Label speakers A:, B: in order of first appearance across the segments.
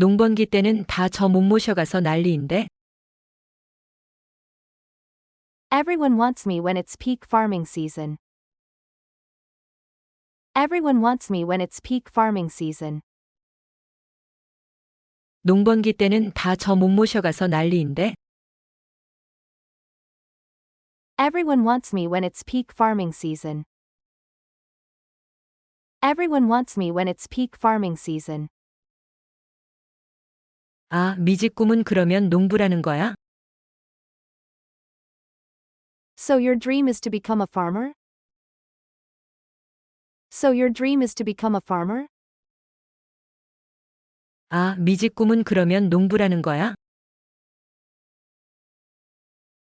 A: 농번기 때는 다 저 못 모셔가서 난리인데
B: Everyone wants me when it's peak farming season. Everyone wants me when it's peak farming season.
A: 농번기 때는 다 저 못 모셔가서 난리인데
B: Everyone wants me when it's peak farming season. Everyone wants me when it's peak farming season.
A: 아, 미지 꿈은 그러면 농부라는 거야?
B: So your dream is to become a farmer? So your dream is to become a farmer?
A: 아, 미지 꿈은 그러면 농부라는 거야?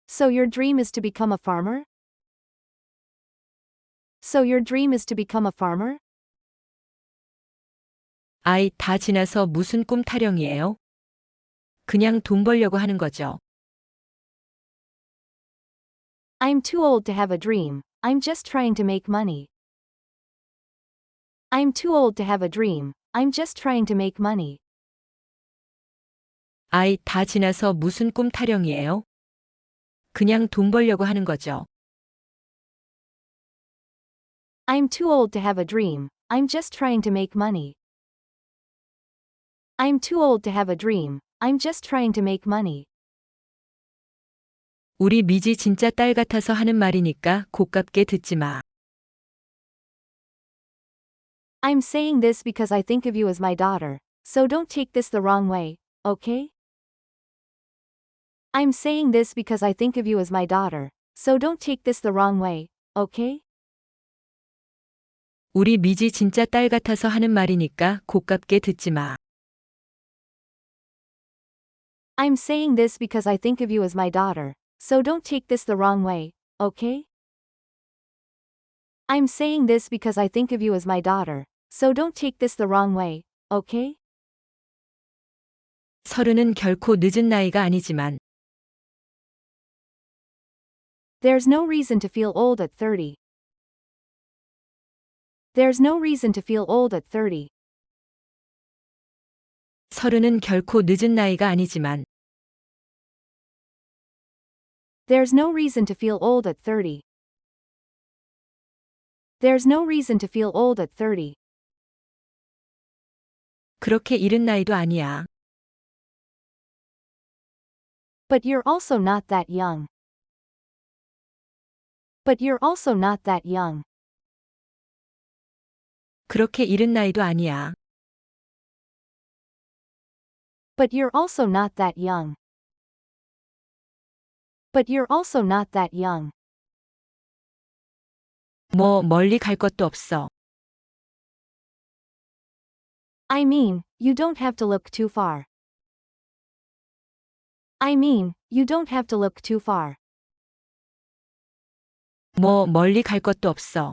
B: So your dream is to become a farmer? So your dream is to become a farmer?
A: 아이, 다 지나서 무슨 꿈 타령이에요? 그냥 돈 벌려고 하는 거죠.
B: I'm too old to have a dream, I'm just trying to make money. I'm too old to have a dream, I'm just trying to make money.
A: 아이, 다 지나서 무슨 꿈 타령이에요? 그냥 돈 벌려고 하는 거죠.
B: I'm too old to have a dream, I'm just trying to make money. I'm too old to have a dream, I'm just trying to make money.
A: 우리 미지 진짜 딸 같아서 하는 말이니까 고깝게 듣지 마.
B: I'm saying this because I think of you as my daughter, so don't take this the wrong way, okay? I'm saying this because I think of you as my daughter, so don't take this the wrong way, okay?
A: 우리 미지 진짜 딸 같아서 하는 말이니까 고깝게 듣지 마.
B: I'm saying this because I think of you as my daughter, so don't take this the wrong way, okay? I'm saying this because I think of you as my daughter, so don't take this the wrong way, okay?
A: 서른은 결코 늦은 나이가 아니지만
B: There's no reason to feel old at 30. There's no reason to feel old at 30.
A: 서른은 결코 늦은 나이가 아니지만
B: There's no reason to feel old at 30. There's no reason to feel old at 30.
A: 그렇게 이른 나이도 아니야.
B: But you're also not that young. But you're also not that young.
A: 그렇게 이른 나이도 아니야.
B: But you're also not that young. But you're also not that young.
A: 뭐 멀리 갈 것도 없어.
B: I mean, you don't have to look too far. I mean, you don't have to look too far.
A: 뭐 멀리 갈 것도 없어.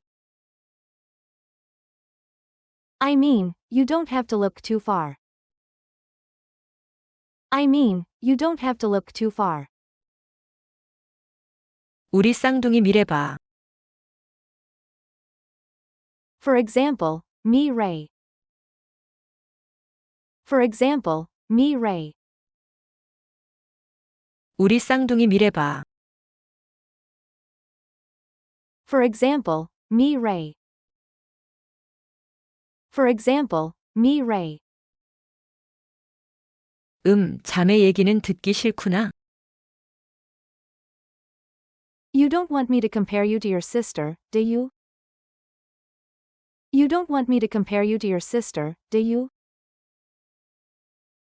B: I mean, you don't have to look too far. I mean, you don't have to look too far.
A: 우리 쌍둥이 미래 봐.
B: For example, me Ray. For example, me Ray.
A: 우리 쌍둥이 미래 봐.
B: For example, me Ray. For example, me Ray.
A: 음, 자매 얘기는 듣기 싫구나.
B: You don't want me to compare you to your sister, do you? You don't want me to compare you to your sister, do you?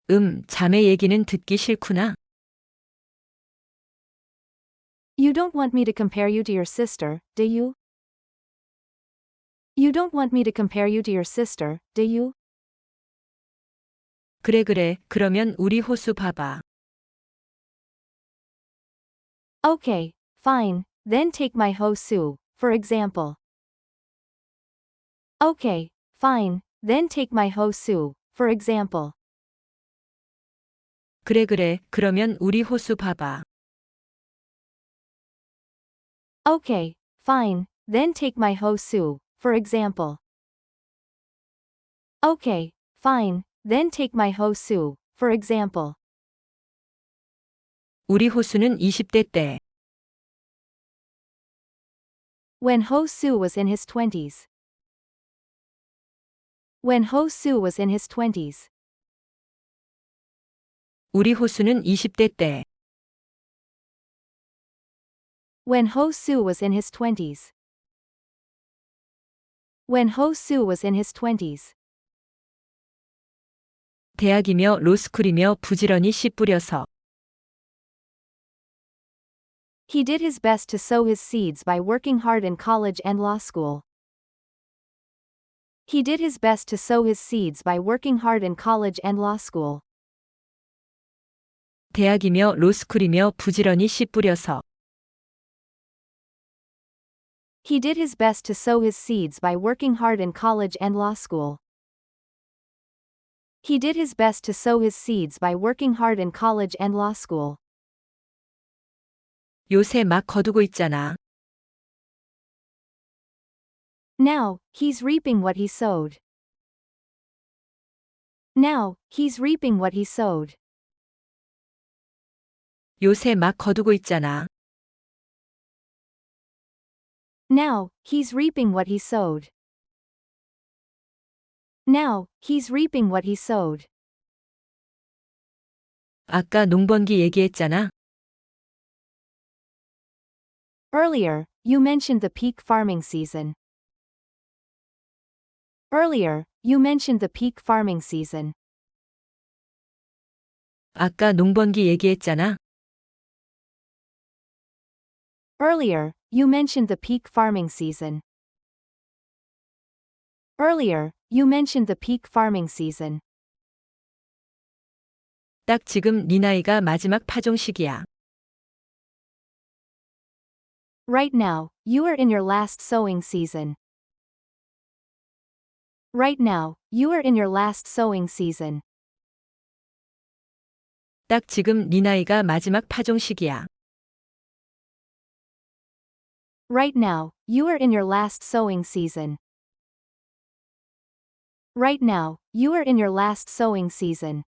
A: 음, 자매 얘기는 듣기 싫구나.
B: You don't want me to compare you to your sister, do you? You don't want me to compare you to your sister, do you?
A: 그래 그래. 그러면 우리 호수 봐봐.
B: Okay, fine, then take my Hosu, for example. Okay, fine, then take my Hosu, for example.
A: 그래 그래. 그러면 우리 호수 봐봐.
B: Okay, fine, then take my Hosu, for example. Okay, fine, Then take my Hosu, for example.
A: 우리 호수는 20대 때
B: When Hosu was in his 20s. When Hosu was in his 20s.
A: 우리 호수는 20대 때
B: When Hosu was in his 20s. When Hosu was in his 20s.
A: 대학이며 로스쿨이며 부지런히 씨 뿌려서
B: He did his best to sow his seeds by working hard in college and law school. He did his best to sow his seeds by working hard in college and law school.
A: 대학이며 로스쿨이며 부지런히 씨 뿌려서
B: He did his best to sow his seeds by working hard in college and law school. He did his best to sow his seeds by working hard in college and law school.
A: 요새 막 거두고 있잖아.
B: Now, he's reaping what he sowed. Now, he's reaping what he sowed.
A: 요새 막 거두고 있잖아.
B: Now, he's reaping what he sowed. Now, he's reaping what he sowed.
A: 아까 농번기 얘기했잖아.
B: Earlier, you mentioned the peak farming season. Earlier, you mentioned the peak farming season.
A: 아까 농번기 얘기했잖아.
B: Earlier, you mentioned the peak farming season. Earlier, you mentioned the peak farming season.
A: 딱 지금 네 나이가 마지막 파종 시기야.
B: Right now, you are in your last sowing season. Right now, you are in your last sowing season.
A: 딱 지금 네 나이가 마지막 파종 시기야.
B: Right now, you are in your last sowing season. Right now, you are in your last sowing season.